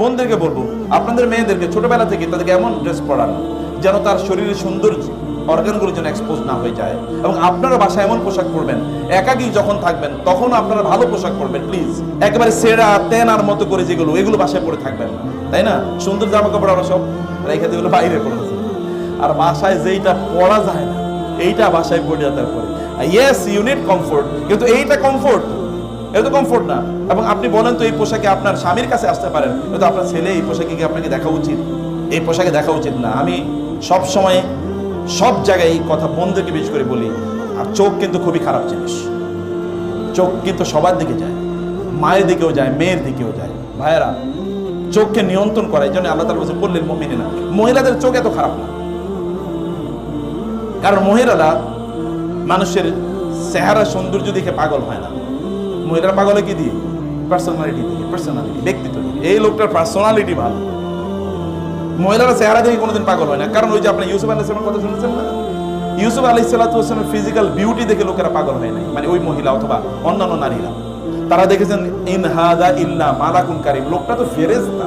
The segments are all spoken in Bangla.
বোনদেরকে বলব, আপনাদের মেয়েদেরকে, ছোটবেলা থেকে তাদেরকে এমন ড্রেস পরান যেন তার শরীরের সৌন্দর্য অর্গানগুলো যেন এক্সপোজ না হয়ে যায়। এবং আপনারা বাসায় এমন পোশাক পরবেন, একাকি যখন থাকবেন, তখন আপনারা ভালো পোশাক পরবেন প্লিজ একেবারে সেরা তেনার মতো করে যেগুলো, এগুলো বাসায় পরে থাকবেন তাই না? সুন্দর জামা কাপড় আমরা সব রেখে দিয়ে বাইরে করেছি আর বাসায় যেইটা পরা যায় না, এইটা বাসায় পড়ে তারপরে ইয়েস ইউনিট কমফোর্ট কিন্তু এইটা কমফোর্ট এটা তো কমফোর্ট না। এবং আপনি বলেন তো এই পোশাকে আপনার স্বামীর কাছে আসতে পারেন, কিন্তু আপনার ছেলে এই পোশাকে কি আপনাকে দেখা উচিত। এই পোশাকে দেখা উচিত না। আমি সব সময় সব জায়গায় এই কথা বন্ধুকে বিশেষ করে বলি, আর চোখ কিন্তু খুবই খারাপ জিনিস। চোখ কিন্তু সবার দিকে যায়, মায়ের দিকেও যায়, মেয়ের দিকেও যায়। ভাইয়েরা, চোখকে নিয়ন্ত্রণ করা, এই জন্য আল্লাহ তালা বলছে বললেন মমিনে না মহিলাদের চোখ এত খারাপ না। কারণ মহিলারা মানুষের চেহারা সৌন্দর্য দেখে পাগল হয় না। মহিলারা পাগল কি দিয়ে? পার্সোনালিটি দিয়ে পার্সোনালিটি ব্যক্তিত্ব এই লোকটার পার্সোনালিটি ভালো। মহিলারা চেহারা দেখে কোনোদিন পাগল হয় না। কারণ ওই যে আপনি ইউসুফ আলাহ ইসলামের কথা শুনেছেন না? ইউসুফ আলাহ ইসলামের ফিজিক্যাল বিউটি দেখে লোকেরা পাগল হয় নাই। মানে ওই মহিলা অথবা অন্যান্য নারীরা। তারা দেখেছেন, ইন হাদা ইল্লা মালাকুন কারিম। লোকটা তো ফেরেস্তা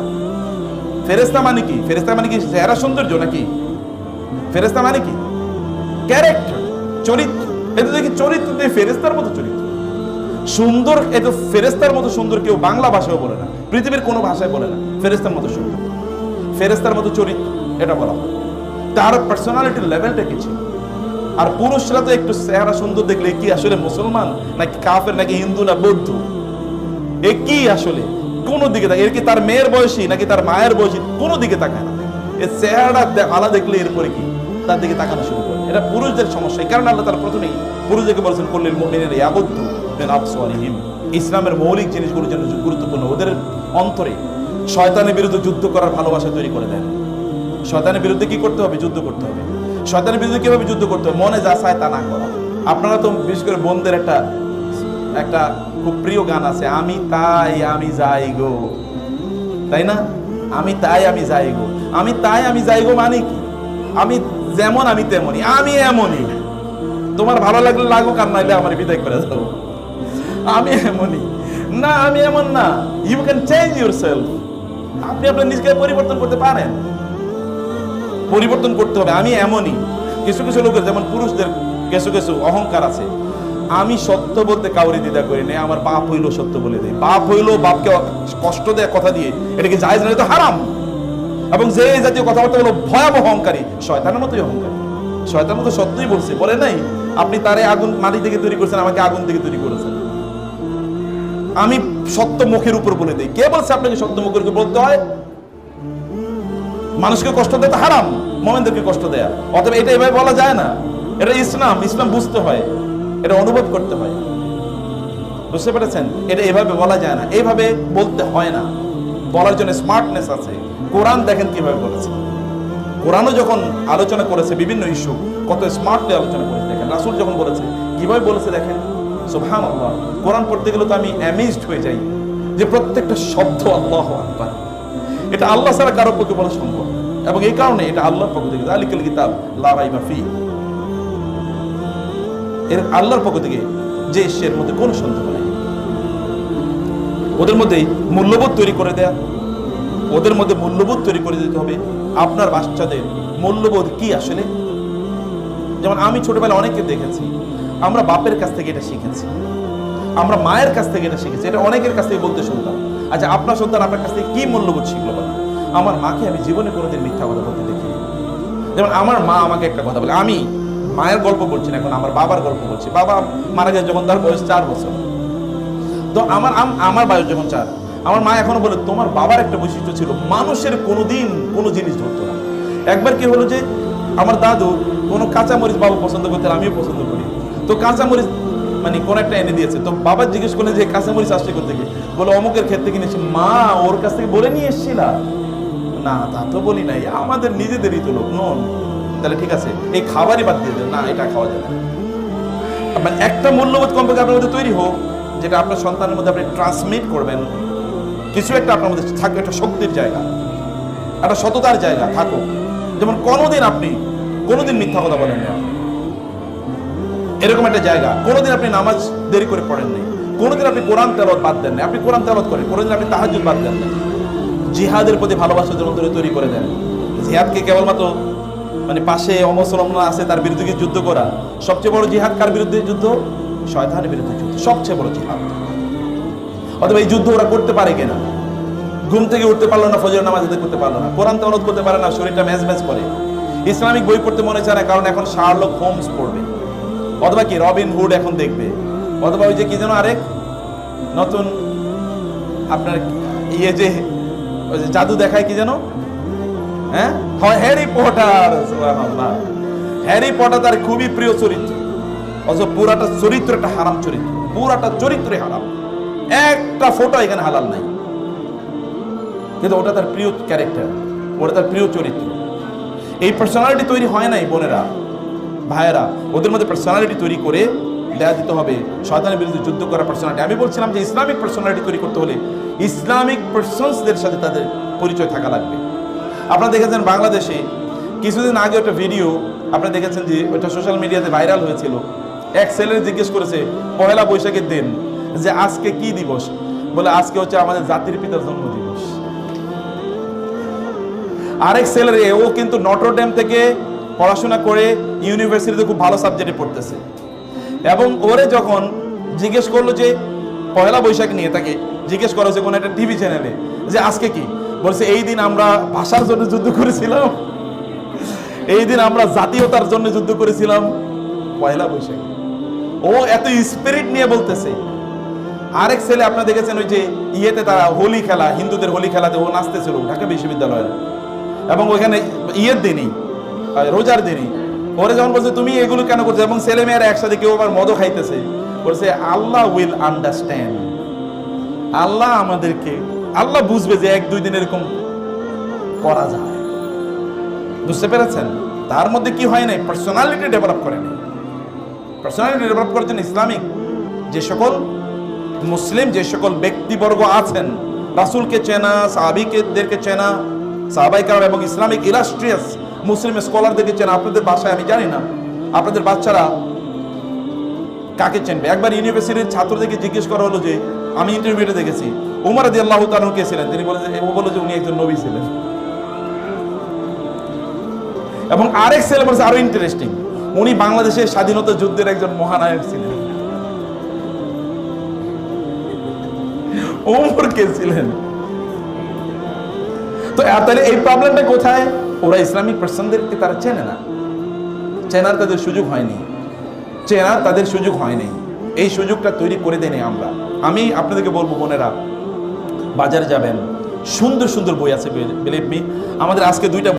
ফেরেস্তা মানে কি? ফেরেস্তা মানে কি চেহারা সৌন্দর্য নাকি? ফেরেস্তা মানে কি? ক্যারেক্টার চরিত্র। এটা দেখি চরিত্র ফেরেস্তার মতো চরিত্র। সুন্দর এত ফেরেস্তার মতো সুন্দর কেউ বাংলা ভাষায় বলে না, পৃথিবীর কোনো ভাষায় বলে না ফেরেস্তার মতো সুন্দর। ফেরেস্তার মতো চরিত্র, এটা বলা হয়। তার পার্সোনালিটির লেভেলটা কি ছিল? আর পুরুষরা তো একটু চেহারা সুন্দর দেখলে কি আসলে মুসলমান, নাকি কাফের, নাকি হিন্দু, না বৌদ্ধ? এ কি আসলে? কোন দিকে থাকে এর কি তার মেয়ের বয়সী, নাকি তার মায়ের বয়সী? কোনো দিকে তাকায় না। এ চেহারাটা দে- আলা দেখলে এরপরে কি? তার দিকে তাকানো শুরু করে। এটা পুরুষদের সমস্যা, এই কারণে আল্লাহ তার প্রথমেই পুরুষদেরকে বলছেন করলেন মুমিনের ইয়াবুদ্ধ আবসারিহিম ইসলামের মৌলিক জিনিসগুলো যেন গুরুত্বপূর্ণ, ওদের অন্তরে শয়তানের বিরুদ্ধে যুদ্ধ করার ভালোবাসা তৈরি করে দেন। শয়তানের বিরুদ্ধে কি করতে হবে? যুদ্ধ করতে হবে। শয়তানের বিরুদ্ধে কীভাবে যুদ্ধ করতে হবে? মনে যা চায় তা না করা। আপনারা তো বিশেষ করে বোনদের একটা একটা খুব প্রিয় গান আছে, আমি তাই আমি যাই গো। তাই না? আমি তাই আমি যাই গো। আমি তাই আমি যাই গো মানে কি? আমি যেমন আমি তেমনই, আমি এমনই। তোমার ভালো লাগলে লাগুক, আর নাইলে আমার বিদায় করে দাও। আমি এমনই। না, আমি এমন না। ইউ ক্যান চেঞ্জ ইউর আপনি আপনার নিজকে পরিবর্তন করতে পারেন। পরিবর্তন করতে হবে। আমি এমনই। কিছু কিছু লোকের, যেমন পুরুষদের কিছু কিছু অহংকার আছে। আমি সত্য বলতে কাউরি দ্বিধা করি না আমার বাপ হইল সত্য বলে দেয়। বাপ হইল বাপকে কষ্ট দেয় কথা দিয়ে এটাকে জায়েজ না তো হারাম। এবং যে জাতীয় কথাবার্তা হলো ভয়াবহ অহংকারী, শয়তানের মতোই অহংকারী। শয়তানের মতো সত্যই বলছে। বলে নাই, আপনি তারে আগুন মাটি থেকে তৈরি করেছেন, আমাকে আগুন থেকে তৈরি করেছেন। আমি সত্য মুখের উপর বলে দিই। কে বলছে আপনাকে সত্য মুখের উপর বলতে হয়? মানুষকে কষ্ট দেয় হারাম, মোমেনদেরকে কষ্ট দেয়া। অতএব এটা এভাবে বলা যায় না। এটা ইসলাম ইসলাম বুঝতে হয়। এটা অনুভব করতে হয়। বুঝতে পেরেছেন? এটা এভাবে বলা যায় না। এইভাবে বলতে হয় না। বলার জন্য স্মার্টনেস আছে। কোরআন দেখেন কীভাবে বলেছে। কোরআনও যখন আলোচনা করেছে বিভিন্ন ইস্যু, কত স্মার্টলি আলোচনা করেছে। দেখেন, রাসুল যখন বলেছে, কীভাবে বলেছে দেখেন? আল্লাহ কোরআন পড়তে গেলে তো আমি অ্যামেজড হয়ে যাই যে প্রত্যেকটা শব্দ আল্লাহ আকবার। এটা আল্লাহ ছাড়া কারও পক্ষে বলা সম্ভব এবং এই কারণে এটা আল্লাহর পক্ষ থেকে আলিকাল কিতাব, লা রাইবা ফি। এর আল্লাহর পক্ষ থেকে যে এর মধ্যে কোনো সন্দেহ নাই। ওদের মধ্যে মূল্যবোধ তৈরি করে দেয়া। ওদের মধ্যে মূল্যবোধ তৈরি করে দিতে হবে, আপনার বাচ্চাদের মূল্যবোধ কি আসলে? যেমন আমি ছোটবেলায় অনেকে দেখেছি আমরা বাপের কাছ থেকে এটা শিখেছি। আমরা মায়ের কাছ থেকে এটা শিখেছি। এটা অনেকের কাছ থেকে বলতে শুনতাম। আচ্ছা আপনার সন্তান আপনার কাছ থেকে কি মূল্যবোধ শিখলো বলেন? আমার মাকে আমি জীবনে কোনোদিন মিথ্যা কথা বলতে দেখিনি। যেমন আমার মা আমাকে একটা কথা বলে, আমি মায়ের গল্প বলছি এখন, আমার বাবার গল্প বলছি। বাবা মারা গেছে যখন তার বয়স চার বছর। তো আমার আমার বয়স যখন চার, আমার মা এখনও বলে, তোমার বাবার একটা বৈশিষ্ট্য ছিল, মানুষের কোনোদিন কোনো জিনিস ধরতো না। একবার কি হলো যে, আমার দাদু কোনো কাঁচামরিচ বাবা পছন্দ করতে আর আমিও পছন্দ করি। তো কাঁচামরিচ মানে কোন একটা এনে দিয়েছে। তো বাবা জিজ্ঞেস করলেন যে কাঁচামরিচ আসছে করতে গিয়ে বলে, অমুকের ক্ষেত্রে কিনে এসেছি মা, ওর কাছ থেকে বলে নিয়ে এসছিলা? না, তা তো বলি নাই। আমাদের নিজেদেরই তো লোক, নন? তাহলে ঠিক আছে, এই খাবারই বাদ দিয়ে দেন। না, এটা খাওয়া যাবে মানে একটা মূল্যবোধ কমপক্ষে আপনার মধ্যে তৈরি হোক, যেটা আপনার সন্তানের মধ্যে আপনি ট্রান্সমিট করবেন। কিছু একটা আপনার মধ্যে থাকবে একটা শক্তির জায়গা, একটা সততার জায়গা থাকুক। যেমন কোনোদিন আপনি, কোনোদিন মিথ্যা কথা বলেন না। এরকম একটা জায়গা। কোনোদিন আপনি নামাজ দেরি করে পড়েন নাই। কোনোদিন আপনি কোরআন তেলত বাদ দেন না আপনি কোরআন তেলত করেন। কোনোদিন আপনি তাহাজুদ বাদ দেন না জিহাদের প্রতি ভালোবাসার জন্য অন্তরে তৈরি করে দেন। জিহাদকে কেবলমাত্র মানে পাশে অমুসলমান আছে তার বিরুদ্ধে যুদ্ধ করা? সবচেয়ে বড় জিহাদ কার বিরুদ্ধে যুদ্ধ? শয়তানের বিরুদ্ধে যুদ্ধ। সবচেয়ে বড় জিহাদ। অথবা এই যুদ্ধ ওরা করতে পারে কিনা? ঘুম থেকে উঠতে পারল না ফজর নামাজ আদায় করতে পারল না। কোরআন তাওরাত করতে পারে না, শরীরটা ম্যাচ ম্যাচ করে। ইসলামিক বই পড়তে মনে চায় না, কারণ এখন শার্লক হোমস পড়বে। অথবা কি রবিন হুড এখন দেখবে। অথবা ওই যে কি যেন আরেক নতুন আপনার ইয়ে যে, ওই যে জাদু দেখায় কি যেন? হ্যাঁ? হয় হ্যারি পটার হ্যারি পটার তার খুবই প্রিয় চরিত্র। অথচ পুরাটা চরিত্রটা হারাম চরিত্র। পুরাটা চরিত্রে হারাম। একটা ফটো এখানে হালাল নাই। কিন্তু ওটা তার প্রিয় ক্যারেক্টার ওটা তার প্রিয় চরিত্র। এই পার্সোনালিটি তৈরি হয় নাই বোনেরা। ভাইয়েরা, ওদের মধ্যে পার্সোনালিটি তৈরি করে দেয়া দিতে হবে। শয়তানের বিরুদ্ধে যুদ্ধ করার পার্সোনালিটি আমি বলছিলাম যে ইসলামিক পার্সোনালিটি তৈরি করতে হলে ইসলামিক পার্সনসদের সাথে তাদের পরিচয় থাকা লাগবে। আপনারা দেখেছেন বাংলাদেশে কিছুদিন আগে একটা ভিডিও আপনারা দেখেছেন যে ওটা সোশ্যাল মিডিয়াতে ভাইরাল হয়েছিল। এক ছেলে জিজ্ঞেস করেছে পয়লা বৈশাখের দিন, যে আজকে কি দিবস? বলে, আজকে হচ্ছে আমাদের জাতির পিতার জন্ম দিবস আরেক ছেলের ও কিন্তু নটরডেম থেকে পড়াশোনা করে ইউনিভার্সিটিতে খুব ভালো সাবজেক্টে পড়তেছে। এবং ওরে যখন জিজ্ঞেস করল যে, পয়লা বৈশাখ নিয়ে তাকে জিজ্ঞেস করা হয়েছে কোনো একটা টিভি চ্যানেলে যে আজকে কি? বলছে, এই দিন আমরা ভাষার জন্য যুদ্ধ করেছিলাম। এই দিন আমরা জাতীয়তার জন্য যুদ্ধ করেছিলাম পয়লা বৈশাখ। ও এত স্পিরিট নিয়ে বলতেছে। আরেক ছেলে আপনারা দেখেছেন ওই যে ইয়েতে তারা হোলি খেলা, হিন্দুদের হোলি খেলাতে ও নাচতেছিল ঢাকা বিশ্ববিদ্যালয়ের এবং ওইখানে ইয়ের দিনই রোজার দিনই। পরে যখন বলছে, তুমি এগুলো কেন করছ? এবং ছেলে মেয়েরা একসাথে কেউ আবার মদও খাইতেছে। বলছে, আল্লাহ উইল আন্ডারস্ট্যান্ড আল্লাহ আমাদেরকে, আল্লাহ বুঝবে যে এক, দুই দিন এরকম করা যায়। বুঝতে পেরেছেন? তার মধ্যে কি হয় নাই? পার্সোনালিটি ডেভেলপ করে নাই। পার্সোনালিটি ডেভেলপ জন্য ইসলামিক যে সকল মুসলিম, যে সকল ব্যক্তিবর্গ আছেন, রাসুলকে চেনা সাহাবিকেদেরকে চেনা, সাহাবাই কালাম এবং ইসলামিক ইলাস্ট্রিয়াস মুসলিম স্কলারদেরকে চেনা আপনাদের বাসায় আমি জানি না। আপনাদের বাচ্চারা কাকে চেনবে? একবার ইউনিভার্সিটির ছাত্রদেরকে জিজ্ঞেস করা হলো যে, আমি ইন্টারভিউতে দেখেছি। উমর আদি আল্লাহ কে ছিলেন? তিনি বলে যে, ও বলল যে উনি একজন নবী ছিলেন। এবং আরেক ছেলে বলছে, আরও ইন্টারেস্টিং উনি বাংলাদেশের স্বাধীনতা যুদ্ধের একজন মহানায়ক ছিলেন। ওমর কে ছিলেন? তো তাহলে এই প্রবলেমটা কোথায়? ওরা ইসলামিক পার্সনদেরকে তারা চেনে না। চেনার তাদের সুযোগ হয়নি। চেনার তাদের সুযোগ হয়নি। এই সুযোগটা তৈরি করে দেয়নি আমরা। আমি আপনাদেরকে বলব, বোনেরা, বাজারে যাবেন। সুন্দর সুন্দর বই আছে বিলিভ মি আমাদের আজকে দুইটা